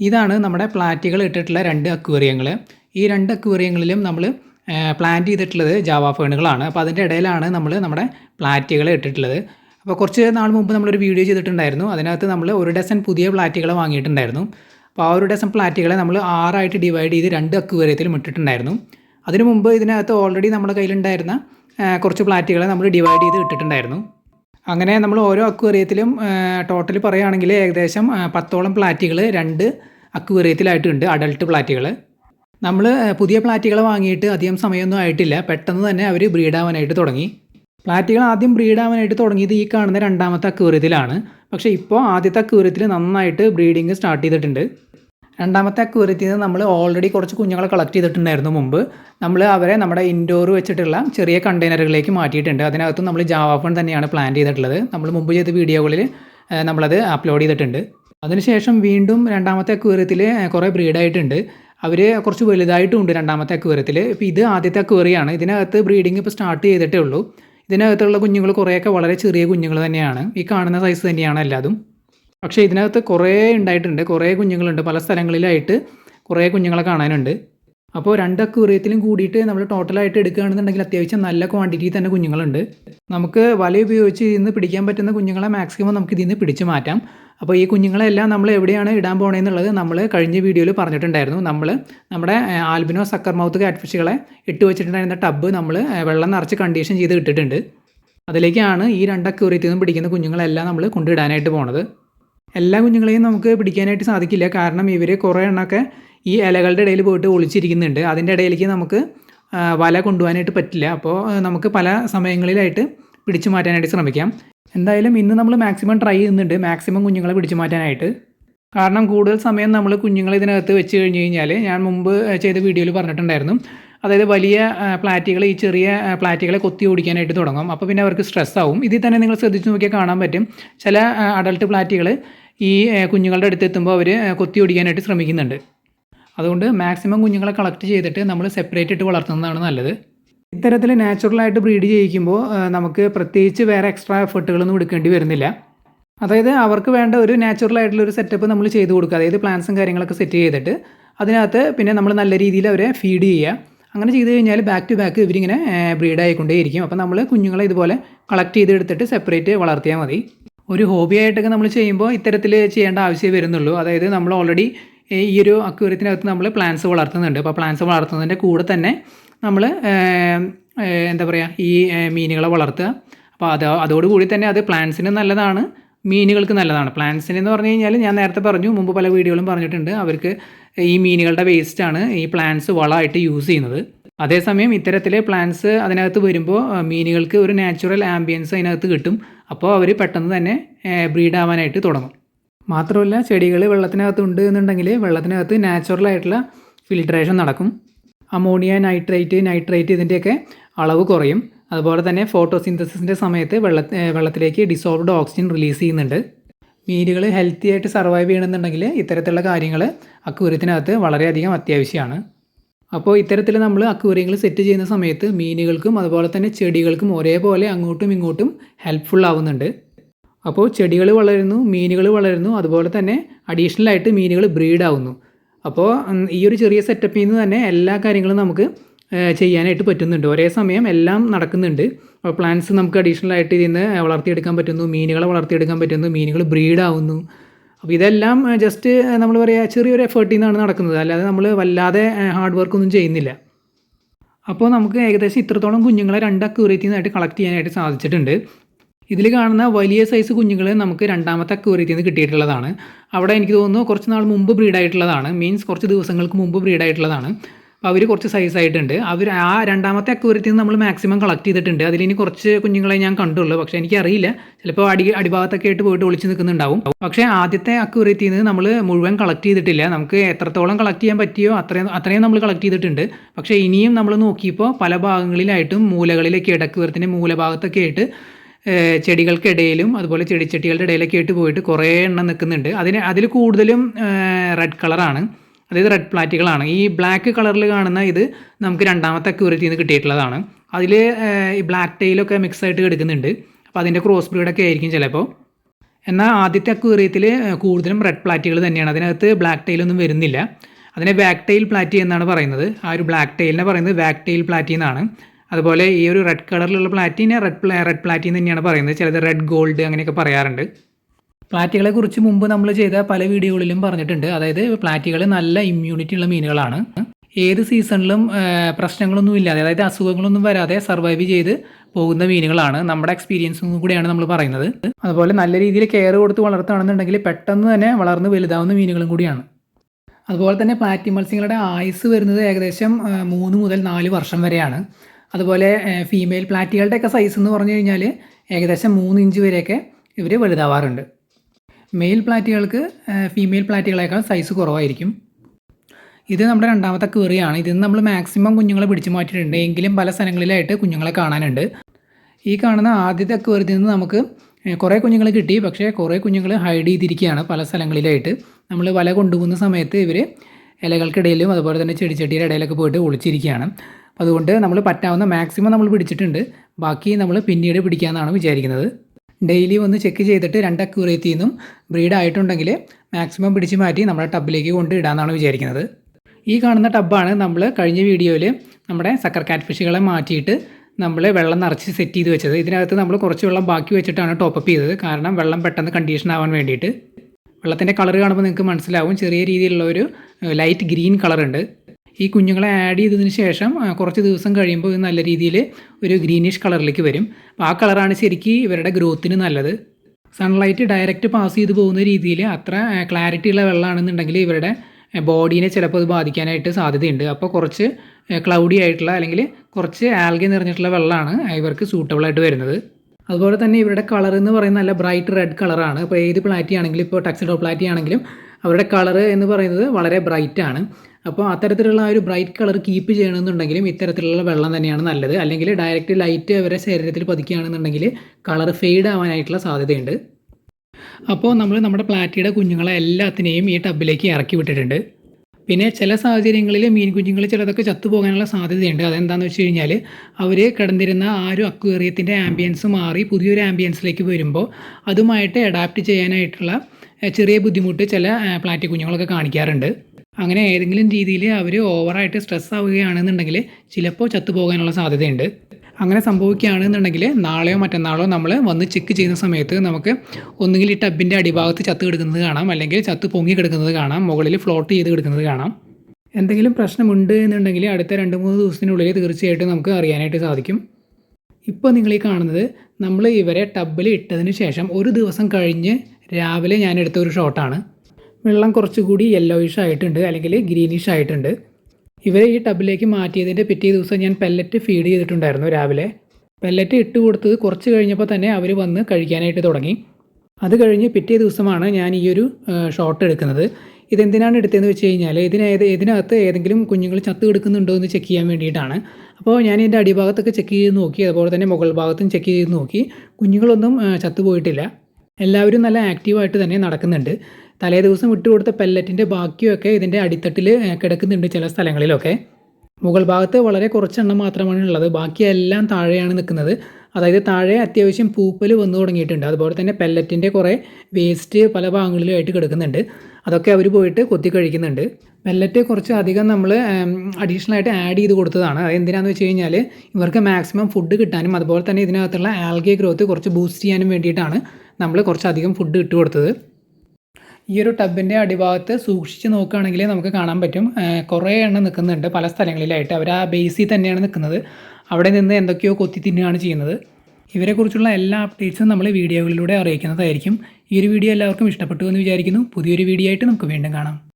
ഇതാണ് നമ്മുടെ പ്ലാറ്റുകൾ ഇട്ടിട്ടുള്ള രണ്ട് അക്വേറിയങ്ങൾ ഈ രണ്ട് അക്വേറിയങ്ങളിലും നമ്മൾ പ്ലാന്റ് ചെയ്തിട്ടുള്ളത് ജാവ ഫേണുകളാണ് അപ്പോൾ അതിന്റെ ഇടയിലാണ് നമ്മൾ നമ്മുടെ പ്ലാറ്റുകൾ ഇട്ടിട്ടുള്ളത്. അപ്പോൾ കുറച്ച് നാൾ മുമ്പ് നമ്മളൊരു വീഡിയോ ചെയ്തിട്ടുണ്ടായിരുന്നു. അതിനകത്ത് നമ്മൾ ഒരു ഡസൻ പുതിയ പ്ലാറ്റുകൾ വാങ്ങിയിട്ടുണ്ടായിരുന്നു. അപ്പോൾ ആ ഒരു ഡസൻ പ്ലാറ്റുകളെ നമ്മൾ ആറായിട്ട് ഡിവൈഡ് ചെയ്ത് രണ്ട് അക്വേറിയത്തിലും ഇട്ടിട്ടുണ്ടായിരുന്നു. അതിനു മുമ്പ് ഇതിനകത്ത് ഓൾറെഡി നമ്മുടെ കയ്യിലുണ്ടായിരുന്ന കുറച്ച് പ്ലാറ്റുകളെ നമ്മൾ ഡിവൈഡ് ചെയ്ത് ഇട്ടിട്ടുണ്ടായിരുന്നു. അങ്ങനെ നമ്മൾ ഓരോ അക്വേറിയത്തിലും ടോട്ടൽ പറയുകയാണെങ്കിൽ ഏകദേശം പത്തോളം പ്ലാറ്റുകൾ രണ്ട് അക്വേറിയത്തിലായിട്ടുണ്ട് അഡൾട്ട് പ്ലാറ്റുകൾ. നമ്മൾ പുതിയ പ്ലാറ്റുകൾ വാങ്ങിയിട്ട് അധികം സമയമൊന്നും ആയിട്ടില്ല. പെട്ടെന്ന് തന്നെ അവർ ബ്രീഡാവാനായിട്ട് തുടങ്ങി. പ്ലാറ്റുകൾ ആദ്യം ബ്രീഡാവാനായിട്ട് തുടങ്ങിയത് ഈ കാണുന്ന രണ്ടാമത്തെ അക്വേറിയത്തിലാണ്. പക്ഷേ ഇപ്പോൾ ആദ്യത്തെ അക്വേറിയത്തിൽ നന്നായിട്ട് ബ്രീഡിങ് സ്റ്റാർട്ട് ചെയ്തിട്ടുണ്ട്. രണ്ടാമത്തെ അക്വേറിയത്തിൽ നിന്ന് നമ്മൾ ഓൾറെഡി കുറച്ച് കുഞ്ഞുങ്ങളെ കളക്ട് ചെയ്തിട്ടുണ്ടായിരുന്നു മുമ്പ്. നമ്മൾ അവരെ നമ്മുടെ ഇൻഡോർ വെച്ചിട്ടുള്ള ചെറിയ കണ്ടെയ്നറുകളിലേക്ക് മാറ്റിയിട്ടുണ്ട്. അതിനകത്ത് നമ്മൾ ജാവാഫൺ തന്നെയാണ് പ്ലാൻ ചെയ്തിട്ടുള്ളത്. നമ്മൾ മുമ്പ് ചെയ്ത വീഡിയോകളിൽ നമ്മളത് അപ്ലോഡ് ചെയ്തിട്ടുണ്ട്. അതിനുശേഷം വീണ്ടും രണ്ടാമത്തെ അക്വേറിയത്തിൽ കുറേ ബ്രീഡായിട്ടുണ്ട് അവർ കുറച്ച് വലുതായിട്ടുമുണ്ട് രണ്ടാമത്തെ അക്വേറിയത്തിൽ ഇപ്പോൾ ഇത് ആദ്യത്തെ അക്വേറിയാണ് ഇതിനകത്ത് ബ്രീഡിങ് ഇപ്പോൾ സ്റ്റാർട്ട് ചെയ്തിട്ടേ ഉള്ളൂ. ഇതിനകത്തുള്ള കുഞ്ഞുങ്ങൾ കുറേയൊക്കെ വളരെ ചെറിയ കുഞ്ഞുങ്ങൾ തന്നെയാണ്. ഈ കാണുന്ന സൈസ് തന്നെയാണ് എല്ലാതും. പക്ഷേ ഇതിനകത്ത് കുറേ ഉണ്ടായിട്ടുണ്ട് കുറേ കുഞ്ഞുങ്ങളുണ്ട്. പല സ്ഥലങ്ങളിലായിട്ട് കുറേ കുഞ്ഞുങ്ങളെ കാണാനുണ്ട്. അപ്പോൾ രണ്ട് അക്വേറിയത്തിലും കൂടിയിട്ട് നമ്മൾ ടോട്ടലായിട്ട് എടുക്കുകയാണെന്നുണ്ടെങ്കിൽ അത്യാവശ്യം നല്ല ക്വാണ്ടിറ്റി തന്നെ കുഞ്ഞുങ്ങളുണ്ട്. നമുക്ക് വല ഉപയോഗിച്ച് ഇതിൽ നിന്ന് പിടിക്കാൻ പറ്റുന്ന കുഞ്ഞുങ്ങളെ മാക്സിമം നമുക്ക് ഇതിൽ നിന്ന് പിടിച്ചു മാറ്റാം. അപ്പോൾ ഈ കുഞ്ഞുങ്ങളെല്ലാം നമ്മൾ എവിടെയാണ് ഇടാൻ പോകണമെന്നുള്ളത് നമ്മൾ കഴിഞ്ഞ വീഡിയോയിൽ പറഞ്ഞിട്ടുണ്ടായിരുന്നു. നമ്മൾ നമ്മുടെ ആൽബിനോ സക്കർ മൗത്ത് കാറ്റ്ഫിഷുകളെ ഇട്ട് വെച്ചിട്ടുണ്ടായിരുന്ന ടബ്ബ് നമ്മൾ വെള്ളം നിറച്ച് കണ്ടീഷൻ ചെയ്ത് ഇട്ടിട്ടുണ്ട്. അതിലേക്കാണ് ഈ രണ്ട് നിന്നും പിടിക്കുന്ന കുഞ്ഞുങ്ങളെല്ലാം നമ്മൾ കൊണ്ടിടാനായിട്ട് പോണത്. എല്ലാ കുഞ്ഞുങ്ങളെയും നമുക്ക് പിടിക്കാനായിട്ട് സാധിക്കില്ല. കാരണം ഇവർ കുറേ എണ്ണമൊക്കെ ഈ ഇലകളുടെ ഇടയിൽ പോയിട്ട് ഒളിച്ചിരിക്കുന്നുണ്ട്. അതിന്റെ ഇടയിലേക്ക് നമുക്ക് വല കൊണ്ടുപോകാനായിട്ട് പറ്റില്ല. അപ്പോൾ നമുക്ക് പല സമയങ്ങളിലായിട്ട് പിടിച്ചു മാറ്റാനായിട്ട് ശ്രമിക്കാം. എന്തായാലും ഇന്ന് നമ്മൾ മാക്സിമം ട്രൈ ചെയ്യുന്നുണ്ട്. മാക്സിമം കുഞ്ഞുങ്ങളെ പിടിച്ചു മാറ്റാനായിട്ട്. കാരണം കൂടുതൽ സമയം നമ്മൾ കുഞ്ഞുങ്ങളെ ഇതിനകത്ത് വെച്ച് കഴിഞ്ഞ് കഴിഞ്ഞാൽ ഞാൻ മുമ്പ് ചെയ്ത വീഡിയോയിൽ പറഞ്ഞിട്ടുണ്ടായിരുന്നു. അതായത് വലിയ പ്ലാറ്റുകൾ ഈ ചെറിയ പ്ലാറ്റുകളെ കൊത്തി ഓടിക്കാനായിട്ട് തുടങ്ങും. അപ്പോൾ പിന്നെ അവർക്ക് സ്ട്രെസ് ആവും. ഇതിൽ തന്നെ നിങ്ങൾ ശ്രദ്ധിച്ച് നോക്കിയാൽ കാണാൻ പറ്റും. ചില അഡൾട്ട് പ്ലാറ്റുകൾ ഈ കുഞ്ഞുങ്ങളുടെ അടുത്ത് എത്തുമ്പോൾ അവർ കൊത്തി ഓടിക്കാനായിട്ട് ശ്രമിക്കുന്നുണ്ട്. അതുകൊണ്ട് മാക്സിമം കുഞ്ഞുങ്ങളെ കളക്ട് ചെയ്തിട്ട് നമ്മൾ സെപ്പറേറ്റ് ഇട്ട് വളർത്തുന്നതാണ് നല്ലത്. ഇത്തരത്തിൽ നാച്ചുറലായിട്ട് ബ്രീഡ് ചെയ്യിക്കുമ്പോൾ നമുക്ക് പ്രത്യേകിച്ച് വേറെ എക്സ്ട്രാ എഫേർട്ടുകളൊന്നും എടുക്കേണ്ടി വരുന്നില്ല. അതായത് അവർക്ക് വേണ്ട ഒരു നാച്ചുറൽ ആയിട്ടുള്ള ഒരു സെറ്റപ്പ് നമ്മൾ ചെയ്ത് കൊടുക്കുക. അതായത് പ്ലാന്റ്സും കാര്യങ്ങളൊക്കെ സെറ്റ് ചെയ്തിട്ട് അതിനകത്ത് പിന്നെ നമ്മൾ നല്ല രീതിയിൽ അവരെ ഫീഡ് ചെയ്യുക. അങ്ങനെ ചെയ്ത് കഴിഞ്ഞാൽ ബാക്ക് ടു ബാക്ക് ഇവരിങ്ങനെ ബ്രീഡായിക്കൊണ്ടേയിരിക്കും അപ്പോൾ നമ്മൾ കുഞ്ഞുങ്ങളെ ഇതുപോലെ കളക്ട് ചെയ്തെടുത്തിട്ട് സെപ്പറേറ്റ് വളർത്തിയാൽ മതി. ഒരു ഹോബി ആയിട്ടൊക്കെ നമ്മൾ ചെയ്യുമ്പോൾ ഇത്തരത്തിൽ ചെയ്യേണ്ട ആവശ്യമേ വരുന്നുള്ളൂ. അതായത് നമ്മൾ ഓൾറെഡി ഈ ഒരു അക്വേറിയത്തിനകത്ത് നമ്മൾ പ്ലാന്റ്സ് വളർത്തുന്നുണ്ട്. അപ്പോൾ പ്ലാന്റ്സ് വളർത്തുന്നതിന്റെ കൂടെ തന്നെ നമ്മൾ എന്താ പറയുക ഈ മീനുകളെ വളർത്തുക. അപ്പോൾ അത് അതോടുകൂടി തന്നെ അത് പ്ലാന്റ്സിന് നല്ലതാണ് മീനുകൾക്ക് നല്ലതാണ്. പ്ലാന്റ്സിന് എന്ന് പറഞ്ഞു കഴിഞ്ഞാൽ ഞാൻ നേരത്തെ പറഞ്ഞു മുമ്പ് പല വീഡിയോകളും പറഞ്ഞിട്ടുണ്ട്. അവർക്ക് ഈ മീനുകളുടെ വേസ്റ്റാണ് ഈ പ്ലാന്റ്സ് വളമായിട്ട് യൂസ് ചെയ്യുന്നത്. അതേസമയം ഇത്തരത്തിലെ പ്ലാന്റ്സ് അതിനകത്ത് വരുമ്പോൾ മീനുകൾക്ക് ഒരു നാച്ചുറൽ ആംബിയൻസ് അതിനകത്ത് കിട്ടും. അപ്പോൾ അവർ പെട്ടെന്ന് തന്നെ ബ്രീഡ് ആവാനായിട്ട് തുടങ്ങും. മാത്രമല്ല ചെടികൾ വെള്ളത്തിനകത്ത് ഉണ്ട് എന്നുണ്ടെങ്കിൽ വെള്ളത്തിനകത്ത് നാച്ചുറൽ ആയിട്ടുള്ള ഫിൽട്രേഷൻ നടക്കും. അമോണിയ നൈട്രേറ്റ് നൈട്രേറ്റ് ഇതിന്റെയൊക്കെ അളവ് കുറയും. അതുപോലെ തന്നെ ഫോട്ടോസിന്തസിന്റെ സമയത്ത് വെള്ള വെള്ളത്തിലേക്ക് ഡിസോൾവ്ഡ് ഓക്സിജൻ റിലീസ് ചെയ്യുന്നുണ്ട്. മീനുകൾ ഹെൽത്തി ആയിട്ട് സർവൈവ് ചെയ്യണമെന്നുണ്ടെങ്കിൽ ഇത്തരത്തിലുള്ള കാര്യങ്ങൾ അക്കൂരത്തിനകത്ത് വളരെയധികം അത്യാവശ്യമാണ്. അപ്പോൾ ഇത്തരത്തിൽ നമ്മൾ അക്വേറിയങ്ങൾ സെറ്റ് ചെയ്യുന്ന സമയത്ത് മീനുകൾക്കും അതുപോലെ തന്നെ ചെടികൾക്കും ഒരേപോലെ അങ്ങോട്ടും ഇങ്ങോട്ടും ഹെൽപ്ഫുൾ ആവുന്നുണ്ട്. അപ്പോൾ ചെടികൾ വളരുന്നു മീനുകൾ വളരുന്നു അതുപോലെ തന്നെ അഡീഷണൽ ആയിട്ട് മീനുകൾ ബ്രീഡ് ആവുന്നു. അപ്പോൾ ഈ ഒരു ചെറിയ സെറ്റപ്പിൽ നിന്ന് തന്നെ എല്ലാ കാര്യങ്ങളും നമുക്ക് ചെയ്യാനായിട്ട് പറ്റുന്നുണ്ട്. ഒരേ സമയം എല്ലാം നടക്കുന്നുണ്ട്. അപ്പോൾ പ്ലാന്റ്സ് നമുക്ക് അഡീഷണൽ ആയിട്ട് ഇതിൽ നിന്ന് വളർത്തിയെടുക്കാൻ പറ്റുന്നു മീനുകളെ വളർത്തിയെടുക്കാൻ പറ്റുന്നു മീനുകൾ ബ്രീഡ് ആവുന്നു. അപ്പോൾ ഇതെല്ലാം ജസ്റ്റ് നമ്മൾ പറയുക ചെറിയൊരു എഫേർട്ടിൽ നിന്നാണ് നടക്കുന്നത്. അല്ലാതെ നമ്മൾ വല്ലാതെ ഹാർഡ് വർക്ക് ഒന്നും ചെയ്യുന്നില്ല. അപ്പോൾ നമുക്ക് ഏകദേശം ഇത്രത്തോളം കുഞ്ഞുങ്ങളെ രണ്ട് അക്യൂറേറ്റിൽ നിന്നായിട്ട് കളക്ട് ചെയ്യാനായിട്ട് സാധിച്ചിട്ടുണ്ട്. ഇതിൽ കാണുന്ന വലിയ സൈസ് കുഞ്ഞുങ്ങൾ നമുക്ക് രണ്ടാമത്തെ അക്യൂറേറ്റിൽ നിന്ന് കിട്ടിയിട്ടുള്ളതാണ്. അവിടെ എനിക്ക് തോന്നുന്നു കുറച്ച് നാൾ മുമ്പ് ബ്രീഡായിട്ടുള്ളതാണ് മീൻസ് കുറച്ച് ദിവസങ്ങൾക്ക് മുമ്പ് ബ്രീഡായിട്ടുള്ളതാണ് അവർ കുറച്ച് സൈസ് ആയിട്ടുണ്ട്. അവർ ആ രണ്ടാമത്തെ അക്വരത്തിൽ നിന്ന് നമ്മൾ മാക്സിമം കളക്ട് ചെയ്തിട്ടുണ്ട്. അതിലിനി കുറച്ച് കുഞ്ഞുങ്ങളെ ഞാൻ കണ്ടുള്ളൂ. പക്ഷേ എനിക്കറിയില്ല. ചിലപ്പോൾ അടി അടിഭാഗത്തൊക്കെ ആയിട്ട് പോയിട്ട് ഒളിച്ച് നിൽക്കുന്നുണ്ടാവും പക്ഷേ ആദ്യത്തെ അക്വരത്തിൽ നിന്ന് നമ്മൾ മുഴുവൻ കളക്ട് ചെയ്തിട്ടില്ല. നമുക്ക് എത്രത്തോളം കളക്ട് ചെയ്യാൻ പറ്റിയോ അത്രയും അത്രയും നമ്മൾ കളക്ട് ചെയ്തിട്ടുണ്ട്. പക്ഷേ ഇനിയും നമ്മൾ നോക്കിയപ്പോൾ പല ഭാഗങ്ങളിലായിട്ടും മൂലകളിലേക്ക് ഇടക്കുവരത്തിന്റെ മൂലഭാഗത്തൊക്കെ ആയിട്ട് ചെടികൾക്കിടയിലും അതുപോലെ ചെടിച്ചട്ടികളുടെ ഇടയിലൊക്കെ ആയിട്ട് പോയിട്ട് കുറേ എണ്ണം നിൽക്കുന്നുണ്ട് അതിന് അതിൽ കൂടുതലും റെഡ് കളറാണ് അതായത് റെഡ് പ്ലാറ്റുകളാണ് ഈ ബ്ലാക്ക് കളറിൽ കാണുന്ന ഇത് നമുക്ക് രണ്ടാമത്തെ അക്യൂരിറ്റിയിൽ കിട്ടിയിട്ടുള്ളതാണ്. അതിൽ ഈ ബ്ലാക്ക് ടൈലൊക്കെ മിക്സ് ആയിട്ട് കിടക്കുന്നുണ്ട്. അപ്പോൾ അതിന്റെ ക്രോസ് ബ്രീഡൊക്കെ ആയിരിക്കും ചിലപ്പോൾ എന്നാൽ ആദ്യത്തെ അക്വേറിയത്തിൽ കൂടുതലും റെഡ് പ്ലാറ്റുകൾ തന്നെയാണ്. അതിനകത്ത് ബ്ലാക്ക് ടൈലൊന്നും വരുന്നില്ല. അതിനെ ബാക്ക് ടൈൽ പ്ലാറ്റി എന്നാണ് പറയുന്നത്. ആ ഒരു ബ്ലാക്ക് ടൈലിനെ പറയുന്നത് ബാക്ക് ടൈൽ പ്ലാറ്റി എന്നാണ്. അതുപോലെ ഈ ഒരു റെഡ് കളറിലുള്ള പ്ലാറ്റിനെ റെഡ് റെഡ് പ്ലാറ്റി തന്നെയാണ് പറയുന്നത്. ചിലത് റെഡ് ഗോൾഡ് അങ്ങനെയൊക്കെ പറയാറുണ്ട്. പ്ലാറ്റികളെ കുറിച്ച് മുമ്പ് നമ്മൾ ചെയ്ത പല വീഡിയോകളിലും പറഞ്ഞിട്ടുണ്ട്. അതായത് പ്ലാറ്റുകൾ നല്ല ഇമ്മ്യൂണിറ്റി ഉള്ള മീനുകളാണ്. ഏത് സീസണിലും പ്രശ്നങ്ങളൊന്നും ഇല്ലാതെ അതായത് അസുഖങ്ങളൊന്നും വരാതെ സർവൈവ് ചെയ്ത് പോകുന്ന മീനുകളാണ്. നമ്മുടെ എക്സ്പീരിയൻസും കൂടിയാണ് നമ്മൾ പറയുന്നത്. അതുപോലെ നല്ല രീതിയിൽ കെയർ കൊടുത്ത് വളർത്തുകയാണെന്നുണ്ടെങ്കിൽ പെട്ടെന്ന് തന്നെ വളർന്ന് വലുതാവുന്ന മീനുകളും കൂടിയാണ്. അതുപോലെ തന്നെ പ്ലാറ്റി മത്സ്യങ്ങളുടെ ആയുസ് വരുന്നത് ഏകദേശം മൂന്ന് മുതൽ നാല് വർഷം വരെയാണ്. അതുപോലെ ഫീമെയിൽ പ്ലാറ്റികളുടെയൊക്കെ സൈസ് എന്ന് പറഞ്ഞു കഴിഞ്ഞാൽ ഏകദേശം മൂന്ന് ഇഞ്ച് വരെയൊക്കെ ഇവർ വലുതാവാറുണ്ട്. മെയിൽ പ്ലാറ്റുകൾക്ക് ഫീമെയിൽ പ്ലാറ്റുകളേക്കാൾ സൈസ് കുറവായിരിക്കും. ഇത് നമ്മുടെ രണ്ടാമത്തെ കീറിയാണ് ഇതിൽ നമ്മൾ മാക്സിമം കുഞ്ഞുങ്ങളെ പിടിച്ചു മാറ്റിയിട്ടുണ്ട്. എങ്കിലും പല സ്ഥലങ്ങളിലായിട്ട് കുഞ്ഞുങ്ങളെ കാണാനുണ്ട്. ഈ കാണുന്ന ആദ്യത്തെ കീറിൽ നിന്ന് നമുക്ക് കുറേ കുഞ്ഞുങ്ങൾ കിട്ടി. പക്ഷേ കുറേ കുഞ്ഞുങ്ങൾ ഹൈഡ് ചെയ്തിരിക്കുകയാണ് പല സ്ഥലങ്ങളിലായിട്ട്. നമ്മൾ വല കൊണ്ടുപോകുന്ന സമയത്ത് ഇവർ ഇലകൾക്കിടയിലും അതുപോലെ തന്നെ ചെടിച്ചട്ടിയുടെ ഇടയിലൊക്കെ പോയിട്ട് ഒളിച്ചിരിക്കുകയാണ്. അതുകൊണ്ട് നമ്മൾ പറ്റാവുന്ന മാക്സിമം നമ്മൾ പിടിച്ചിട്ടുണ്ട്. ബാക്കി നമ്മൾ പിന്നീട് പിടിക്കാമെന്നാണ് വിചാരിക്കുന്നത്. ഡെയിലി വന്ന് ചെക്ക് ചെയ്തിട്ട് രണ്ട് അക്യൂറേറ്റിൽ നിന്നും ബ്രീഡ് ആയിട്ടുണ്ടെങ്കിൽ മാക്സിമം പിടിച്ച് മാറ്റി നമ്മുടെ ടബിലേക്ക് കൊണ്ട് ഇടാമെന്നാണ് വിചാരിക്കുന്നത്. ഈ കാണുന്ന ടബ്ബാണ് നമ്മൾ കഴിഞ്ഞ വീഡിയോയിൽ നമ്മുടെ സക്കർ കാറ്റ് ഫിഷുകളെ മാറ്റിയിട്ട് നമ്മൾ വെള്ളം നിറച്ച് സെറ്റ് ചെയ്ത് വെച്ചത്. ഇതിനകത്ത് നമ്മൾ കുറച്ച് വെള്ളം ബാക്കി വെച്ചിട്ടാണ് ടോപ്പപ്പ് ചെയ്തത്. കാരണം വെള്ളം പെട്ടെന്ന് കണ്ടീഷൻ ആവാൻ വേണ്ടിയിട്ട്. വെള്ളത്തിന്റെ കളർ കാണുമ്പോൾ നിങ്ങൾക്ക് മനസ്സിലാവും. ചെറിയ രീതിയിലുള്ള ഒരു ലൈറ്റ് ഗ്രീൻ കളർ ഉണ്ട് ഈ കുഞ്ഞുങ്ങളെ ആഡ് ചെയ്തതിന് ശേഷം കുറച്ച് ദിവസം കഴിയുമ്പോൾ ഇത് നല്ല രീതിയിൽ ഒരു ഗ്രീനിഷ് കളറിലേക്ക് വരും. അപ്പോൾ ആ കളറാണ് ശരിക്കും ഇവരുടെ ഗ്രോത്തിന് നല്ലത്. സൺലൈറ്റ് ഡയറക്റ്റ് പാസ് ചെയ്തു പോകുന്ന രീതിയിൽ അത്ര ക്ലാരിറ്റി ഉള്ള വെള്ളമാണെന്നുണ്ടെങ്കിൽ ഇവരുടെ ബോഡീനെ ചിലപ്പോൾ അത് ബാധിക്കാനായിട്ട് സാധ്യതയുണ്ട്. അപ്പോൾ കുറച്ച് ക്ലൗഡി ആയിട്ടുള്ള അല്ലെങ്കിൽ കുറച്ച് ആൽഗെ നിറഞ്ഞിട്ടുള്ള വെള്ളമാണ് ഇവർക്ക് സൂട്ടബിൾ ആയിട്ട് വരുന്നത്. അതുപോലെ തന്നെ ഇവരുടെ കളർ എന്ന് പറയുന്നത് നല്ല ബ്രൈറ്റ് റെഡ് കളറാണ് ഇപ്പോൾ ഏത് പ്ലാറ്റി ആണെങ്കിലും ഇപ്പോൾ ടക്സിഡോ പ്ലാറ്റി ആണെങ്കിലും അവരുടെ കളർ എന്ന് പറയുന്നത് വളരെ ബ്രൈറ്റ് ആണ്. അപ്പോൾ അത്തരത്തിലുള്ള ആ ഒരു ബ്രൈറ്റ് കളർ കീപ്പ് ചെയ്യണമെന്നുണ്ടെങ്കിലും ഇത്തരത്തിലുള്ള വെള്ളം തന്നെയാണ് നല്ലത്. അല്ലെങ്കിൽ ഡയറക്റ്റ് ലൈറ്റ് അവരുടെ ശരീരത്തിൽ പതിക്കുകയാണെന്നുണ്ടെങ്കിൽ കളർ ഫെയ്ഡ് ആവാനായിട്ടുള്ള സാധ്യതയുണ്ട്. അപ്പോൾ നമ്മൾ നമ്മുടെ പ്ലാറ്റിയുടെ കുഞ്ഞുങ്ങളെ എല്ലാത്തിനെയും ഈ ടബിലേക്ക് ഇറക്കി വിട്ടിട്ടുണ്ട്. പിന്നെ ചില സാഹചര്യങ്ങളിൽ മീൻ കുഞ്ഞുങ്ങൾ ചിലതൊക്കെ ചത്തുപോകാനുള്ള സാധ്യതയുണ്ട്. അതെന്താണെന്ന് വെച്ച് കഴിഞ്ഞാൽ അവർ കിടന്നിരുന്ന ആ ഒരു അക്വേറിയത്തിന്റെ ആംബിയൻസ് മാറി പുതിയൊരു ആംബിയൻസിലേക്ക് വരുമ്പോൾ അതുമായിട്ട് അഡാപ്റ്റ് ചെയ്യാനായിട്ടുള്ള ചെറിയ ബുദ്ധിമുട്ട് ചില പ്ലാറ്റി കുഞ്ഞുങ്ങളൊക്കെ കാണിക്കാറുണ്ട്. അങ്ങനെ ഏതെങ്കിലും രീതിയിൽ അവർ ഓവറായിട്ട് സ്ട്രെസ് ആവുകയാണെന്നുണ്ടെങ്കിൽ ചിലപ്പോൾ ചത്തുപോകാനുള്ള സാധ്യതയുണ്ട്. അങ്ങനെ സംഭവിക്കുകയാണെന്നുണ്ടെങ്കിൽ നാളെയോ മറ്റന്നാളോ നമ്മൾ വന്ന് ചെക്ക് ചെയ്യുന്ന സമയത്ത് നമുക്ക് ഒന്നുകിൽ ഈ ടബിന്റെ അടിഭാഗത്ത് ചത്ത് കിടക്കുന്നത് കാണാം അല്ലെങ്കിൽ ചത്ത് പൊങ്ങി കിടക്കുന്നത് കാണാം മുകളിൽ ഫ്ലോട്ട് ചെയ്ത് കിടക്കുന്നത് കാണാം. എന്തെങ്കിലും പ്രശ്നമുണ്ട് എന്നുണ്ടെങ്കിൽ അടുത്ത രണ്ട് മൂന്ന് ദിവസത്തിനുള്ളിൽ തീർച്ചയായിട്ടും നമുക്ക് അറിയാനായിട്ട് സാധിക്കും. ഇപ്പോൾ നിങ്ങൾ ഈ കാണുന്നത് നമ്മൾ ഇവരെ ടബിൽ ഇട്ടതിന് ശേഷം ഒരു ദിവസം കഴിഞ്ഞ് രാവിലെ ഞാൻ എടുത്ത ഒരു ഷോട്ടാണ്. വെള്ളം കുറച്ചുകൂടി യെല്ലോയിഷ് ആയിട്ടുണ്ട് അല്ലെങ്കിൽ ഗ്രീനിഷ് ആയിട്ടുണ്ട്. ഇവരെ ഈ ടബിലേക്ക് മാറ്റിയതിന്റെ പിറ്റേ ദിവസം ഞാൻ പെല്ലറ്റ് ഫീഡ് ചെയ്തിട്ടുണ്ടായിരുന്നു രാവിലെ. പെല്ലറ്റ് ഇട്ട് കൊടുത്തത് കുറച്ച് കഴിഞ്ഞപ്പോൾ തന്നെ അവർ വന്ന് കഴിക്കാനായിട്ട് തുടങ്ങി. അത് കഴിഞ്ഞ് പിറ്റേ ദിവസമാണ് ഞാൻ ഈ ഒരു ഷോട്ട് എടുക്കുന്നത്. ഇതെന്തിനാണ് എടുത്തതെന്ന് വെച്ച് കഴിഞ്ഞാൽ ഇതിനേത് ഇതിനകത്ത് ഏതെങ്കിലും കുഞ്ഞുങ്ങൾ ചത്ത് കിടക്കുന്നുണ്ടോ എന്ന് ചെക്ക് ചെയ്യാൻ വേണ്ടിയിട്ടാണ്. അപ്പോൾ ഞാൻ ഇതിന്റെ അടിഭാഗത്തൊക്കെ ചെക്ക് ചെയ്ത് നോക്കി അതുപോലെ തന്നെ മുകൾ ഭാഗത്തും ചെക്ക് ചെയ്ത് നോക്കി. കുഞ്ഞുങ്ങളൊന്നും ചത്തുപോയിട്ടില്ല എല്ലാവരും നല്ല ആക്റ്റീവായിട്ട് തന്നെ നടക്കുന്നുണ്ട്. തലേ ദിവസം വിട്ടു കൊടുത്ത പെല്ലറ്റിന്റെ ബാക്കിയൊക്കെ ഇതിന്റെ അടിത്തട്ടിൽ കിടക്കുന്നുണ്ട് ചില സ്ഥലങ്ങളിലൊക്കെ. മുകൾ ഭാഗത്ത് വളരെ കുറച്ചെണ്ണം മാത്രമാണ് ഉള്ളത്. ബാക്കിയെല്ലാം താഴെയാണ് നിൽക്കുന്നത്. അതായത് താഴെ അത്യാവശ്യം പൂപ്പൽ വന്നു തുടങ്ങിയിട്ടുണ്ട്. അതുപോലെ തന്നെ പെല്ലറ്റിന്റെ കുറേ വേസ്റ്റ് പല ഭാഗങ്ങളിലുമായിട്ട് കിടക്കുന്നുണ്ട്. അതൊക്കെ അവർ പോയിട്ട് കൊത്തി കഴിക്കുന്നുണ്ട്. പെല്ലറ്റ് കുറച്ച് അധികം നമ്മൾ അഡീഷണൽ ആയിട്ട് ആഡ് ചെയ്ത് കൊടുത്തതാണ്. അത് എന്തിനാണെന്ന് വെച്ച് കഴിഞ്ഞാൽ ഇവർക്ക് മാക്സിമം ഫുഡ് കിട്ടാനും അതുപോലെ തന്നെ ഇതിനകത്തുള്ള ആൽഗെ ഗ്രോത്ത് കുറച്ച് ബൂസ്റ്റ് ചെയ്യാനും വേണ്ടിയിട്ടാണ്. നമ്മൾ കുറച്ചധികം ഫുഡ് ഇട്ട് കൊടുത്തത്. ഈ ഒരു ടബിന്റെ അടിഭാഗത്ത് സൂക്ഷിച്ച് നോക്കുകയാണെങ്കിൽ നമുക്ക് കാണാൻ പറ്റും. കുറേ എണ്ണം നിൽക്കുന്നുണ്ട് പല സ്ഥലങ്ങളിലായിട്ട്. അവർ ആ ബേസിൽ തന്നെയാണ് നിൽക്കുന്നത്. അവിടെ നിന്ന് എന്തൊക്കെയോ കൊത്തി തിന്നുകയാണ് ചെയ്യുന്നത്. ഇവരെക്കുറിച്ചുള്ള എല്ലാ അപ്ഡേറ്റ്സും നമ്മൾ വീഡിയോകളിലൂടെ അറിയിക്കുന്നതായിരിക്കും. ഈ ഒരു വീഡിയോ എല്ലാവർക്കും ഇഷ്ടപ്പെട്ടു എന്ന് വിചാരിക്കുന്നു. പുതിയൊരു വീഡിയോ ആയിട്ട് നമുക്ക് വീണ്ടും കാണാം.